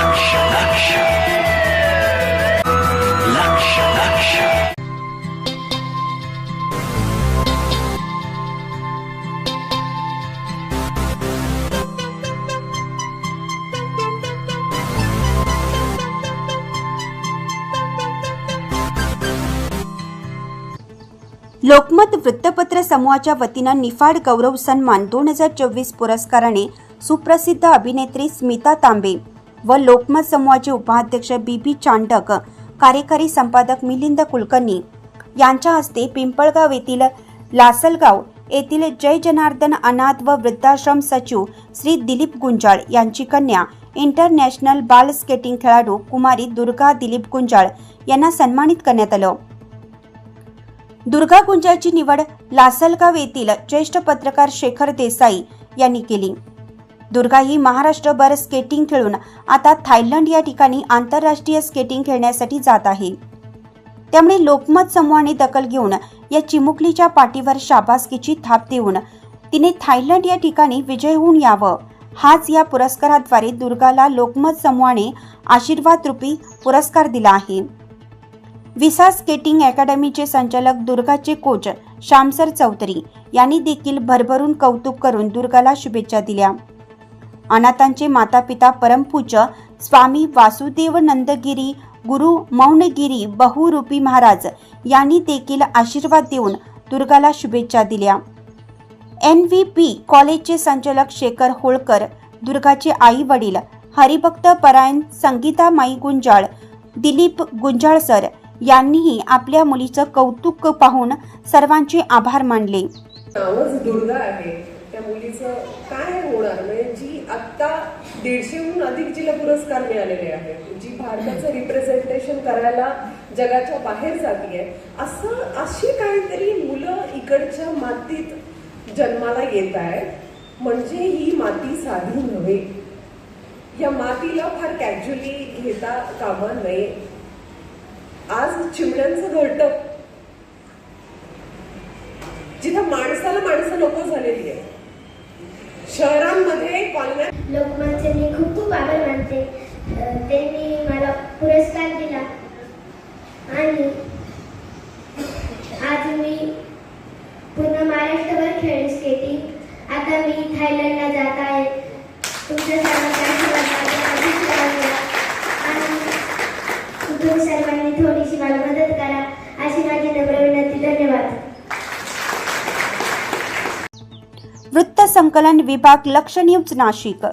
लक्ष लक्ष लक्ष लक्ष लोकमत वृत्तपत्र समूहाच्या वतीनं निफाड गौरव सन्मान दोन हजार चोवीस पुरस्काराने सुप्रसिद्ध अभिनेत्री स्मिता तांबे व लोकमत समूहाचे उपाध्यक्ष बी बी चांडक कार्यकारी संपादक मिलिंद कुलकर्णी यांच्या हस्ते पिंपळगाव येथील लासलगाव येथील जय जनार्दन अनाथ व वृद्धाश्रम सचिव श्री दिलीप गुंजाळ यांची कन्या इंटरनॅशनल बाल स्केटिंग खेळाडू कुमारी दुर्गा दिलीप गुंजाळ यांना सन्मानित करण्यात आलं. दुर्गा गुंजाळची निवड लासलगाव येथील ज्येष्ठ पत्रकार शेखर देसाई यांनी केली. दुर्गा ही महाराष्ट्रभर स्केटिंग खेळून आता थायलंड या ठिकाणी आंतरराष्ट्रीय स्केटिंग खेळण्यासाठी जात आहे. त्यामुळे लोकमत समूहाने दखल घेऊन या चिमुकलीच्या पाठीवर शाबासकीची थाप देऊन तिने थायलंड या ठिकाणी विजय होऊन यावं. हाच या पुरस्काराद्वारे दुर्गाला लोकमत समूहाने आशीर्वाद रूपी पुरस्कार दिला आहे. विसा स्केटिंग अकॅडमीचे संचालक दुर्गाचे कोच श्यामसर चौधरी यांनी देखील भरभरून कौतुक करून दुर्गाला शुभेच्छा दिल्या. अनाथांचे मातापिता परमपूज्य स्वामी वासुदेव नंदगिरी गुरु मौनगिरी बहुरूपी महाराज यांनी देखील आशीर्वाद देऊन दुर्गाला शुभेच्छा दिल्या. एन व्ही पी कॉलेजचे संचालक शेखर होळकर दुर्गाचे आई वडील हरिभक्त परायण संगीता माई गुंजाळ दिलीप गुंजाळ सर यांनीही आपल्या मुलीचं कौतुक पाहून सर्वांचे आभार मानले. दुर्गा आहे. त्या मुलीचं काय होणार? म्हणजे जी आत्ता दीडशेहून अधिक जिला पुरस्कार मिळालेले आहेत जी भारताचं रिप्रेझेंटेशन करायला जगाच्या बाहेर जातीये असं अशी काहीतरी मुलं इकडच्या मातीत जन्माला येत आहेत. म्हणजे ही माती साधी नव्हे. या मातीला फार कॅज्युअली घेता कामा नये. आज चिमण्यांचं घरटं जिथं माणसाला माणसं नको झालेली आहे शहरांमध्ये कॉलन्या लोकमानचे मी खूप खूप आभार मानते. त्यांनी मला पुरस्कार दिला. आणि आज मी पूर्ण महाराष्ट्रभर खेळली स्केटिंग आता मी थायलंडला जात आहे. तुमच्या सर्वांनी आणि तुम्ही सर्वांनी थोडीशी मला मदत करा. अशी माझी नम्र वृत्त संकलन विभाग लक्ष न्यूज नाशिक।